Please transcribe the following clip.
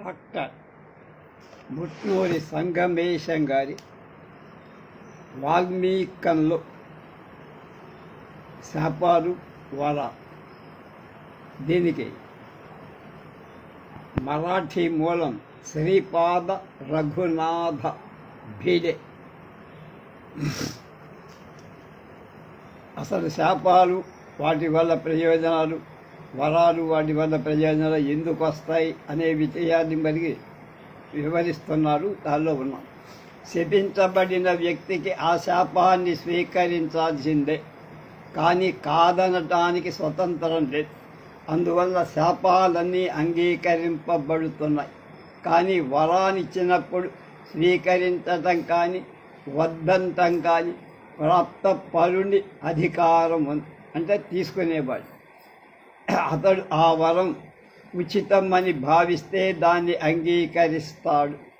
Doctor. Mutnuri Sangamesam గారి వాల్మీకంలో శాపాలు వర దీనికి మరాఠీ మూలం శ్రీపాద రఘునాథ భీడే అసలు శాపాలు వాటి వల్ల ప్రయోజనాలు వరాలు వాటి వల్ల ప్రయోజనాలు ఎందుకు వస్తాయి అనే విషయాన్ని మరి వివరిస్తున్నారు. దానిలో ఉన్నాం శపించబడిన వ్యక్తికి ఆ శాపాన్ని స్వీకరించాల్సిందే. కానీ కాదనటానికి స్వతంత్రం లేదు. అందువల్ల శాపాలన్నీ అంగీకరింపబడుతున్నాయి. కానీ వరానిచ్చినప్పుడు స్వీకరించటం కానీ వద్దంతం కానీ ప్రాప్త పరుని అధికారం ఉంది. అంటే తీసుకునేవాడు. అతడు ఆ వరం ఉచితం అని భావిస్తే దాన్ని అంగీకరిస్తాడు.